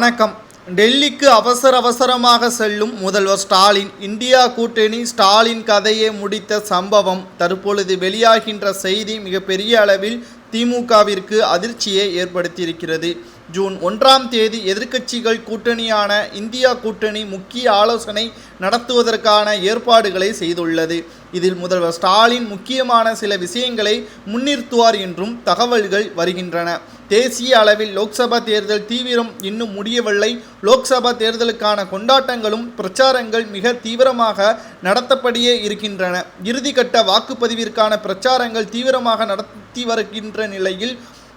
வணக்கம். டெல்லிக்கு அவசர அவசரமாக செல்லும் முதல்வர் ஸ்டாலின் இந்தியா கூட்டணி ஸ்டாலின் கதையை முடித்த சம்பவம் தற்பொழுது வெளியாகின்ற செய்தி மிகப்பெரிய அளவில் திமுகவிற்கு அதிர்ச்சியை ஏற்படுத்தியிருக்கிறது. ஜூன் ஒன்றாம் தேதி எதிர்க்கட்சிகள் கூட்டணியான இந்தியா கூட்டணி முக்கிய ஆலோசனை நடத்துவதற்கான ஏற்பாடுகளை செய்துள்ளது. இதில் முதல்வர் ஸ்டாலின் முக்கியமான சில விஷயங்களை முன்னிறுத்துவார் என்றும் தகவல்கள் வருகின்றன. தேசிய அளவில் லோக்சபா தேர்தல் தீவிரம் இன்னும் முடியவில்லை. லோக்சபா தேர்தலுக்கான கொண்டாட்டங்களும் பிரச்சாரங்கள் மிக தீவிரமாக நடத்தப்படியே இருக்கின்றன. இறுதிக்கட்ட வாக்குப்பதிவிற்கான பிரச்சாரங்கள் தீவிரமாக நடத்தி வருகின்ற நிலையில்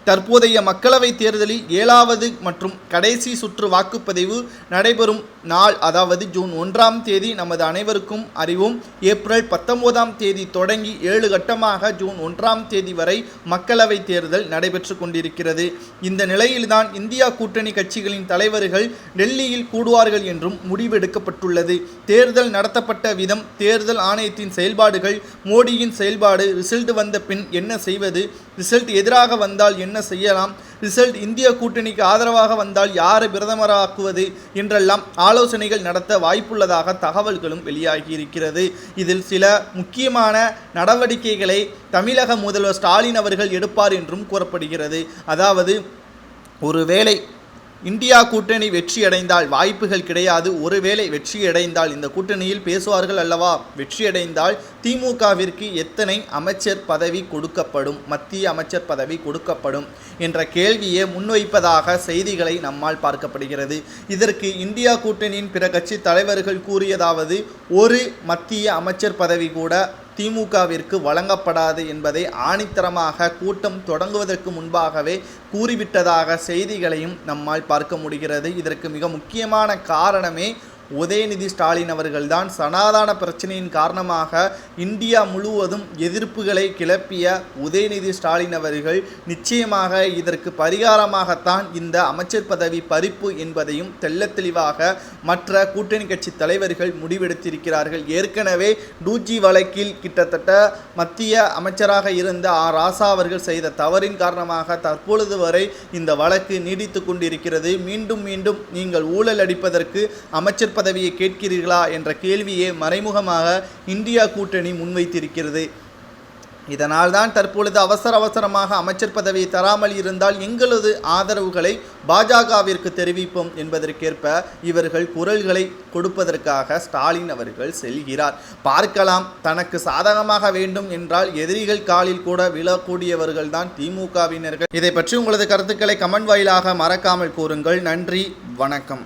தற்போதைய மக்களவைத் தேர்தலில் ஏழாவது மற்றும் கடைசி சுற்று வாக்குப்பதிவு நடைபெறும் நாள் அதாவது ஜூன் ஒன்றாம் தேதி நமது அனைவருக்கும் அறிவும். ஏப்ரல் பத்தொன்பதாம் தேதி தொடங்கி ஏழு கட்டமாக ஜூன் ஒன்றாம் தேதி வரை மக்களவைத் தேர்தல் நடைபெற்று கொண்டிருக்கிறது. இந்த நிலையில்தான் இந்தியா கூட்டணி கட்சிகளின் தலைவர்கள் டெல்லியில் கூடுவார்கள் என்றும் முடிவெடுக்கப்பட்டுள்ளது. தேர்தல் நடத்தப்பட்ட விதம் தேர்தல் ஆணையத்தின் செயல்பாடுகள் மோடியின் செயல்பாடு ரிசல்ட் வந்த பின் என்ன செய்வது ரிசல்ட் எதிராக வந்தால் என்ன செய்யலாம்? ரிசல்ட் இந்திய கூட்டணிக்கு ஆதரவாக வந்தால் யாரை பிரதமராக்குவது? என்றெல்லாம் ஆலோசனைகள் நடத்த வாய்ப்புள்ளதாக தகவல்களும் வெளியாகியிருக்கிறது. இதில் சில முக்கியமான நடவடிக்கைகளை தமிழக முதல்வர் ஸ்டாலின் அவர்கள் எடுப்பார் என்றும் கூறப்படுகிறது. அதாவது ஒருவேளை இந்தியா கூட்டணி வெற்றியடைந்தால் வாய்ப்புகள் கிடையாது. ஒருவேளை வெற்றியடைந்தால் இந்த கூட்டணியில் பேசுவார்கள் அல்லவா? வெற்றியடைந்தால் திமுகவிற்கு எத்தனை அமைச்சர் பதவி கொடுக்கப்படும்? மத்திய அமைச்சர் பதவி கொடுக்கப்படும்? என்ற கேள்வியை முன்வைப்பதாக செய்திகளை நம்மால் பார்க்கப்படுகிறது. இதற்கு இந்தியா கூட்டணியின் பிற கட்சி தலைவர்கள் கூறியதாவது ஒரு மத்திய அமைச்சர் பதவி கூட திமுகவிற்கு வழங்கப்படாது என்பதை ஆணித்தரமாக கூட்டம் தொடங்குவதற்கு முன்பாகவே கூறிவிட்டதாக செய்திகளையும் நம்மால் பார்க்க முடிகிறது. இதற்கு மிக முக்கியமான காரணமே உதயநிதி ஸ்டாலின் அவர்கள்தான் சனாதான பிரச்சனையின் காரணமாக இந்தியா முழுவதும் எதிர்ப்புகளை கிளப்பிய உதயநிதி ஸ்டாலின் அவர்கள் நிச்சயமாக இதற்கு பரிகாரமாகத்தான் இந்த அமைச்சர் பதவி பறிப்பு என்பதையும் தெள்ளத்தெளிவாக மற்ற கூட்டணி கட்சி தலைவர்கள் முடிவெடுத்திருக்கிறார்கள். ஏற்கனவே டூஜி வழக்கில் கிட்டத்தட்ட மத்திய அமைச்சராக இருந்த ஆ. ராசா அவர்கள் செய்த தவறின் காரணமாக தற்பொழுது வரை இந்த வழக்கு நீடித்து கொண்டிருக்கிறது. மீண்டும் மீண்டும் நீங்கள் ஊழல் அடிப்பதற்கு அமைச்சர் அமைச்சர் பதவியை கேட்கிறீர்களா என்ற கேள்வியை மறைமுகமாக இந்தியா கூட்டணி முன்வைத்திருக்கிறது. இதனால் தான் தற்பொழுது அவசர அவசரமாக அமைச்சர் பதவியை தராமல் இருந்தால் எங்களது ஆதரவுகளை பாஜகவிற்கு தெரிவிப்போம் என்பதற்கேற்ப இவர்கள் குரல்களை கொடுப்பதற்காக ஸ்டாலின் அவர்கள் செல்கிறார். பார்க்கலாம் தனக்கு சாதகமாக வேண்டும் என்றால் எதிரிகள் காலில் கூட விழக்கூடியவர்கள் தான் திமுகவினர்கள். இதை பற்றி உங்களது கருத்துக்களை கமெண்ட் வாயிலாக மறக்காமல் கூறுங்கள். நன்றி வணக்கம்.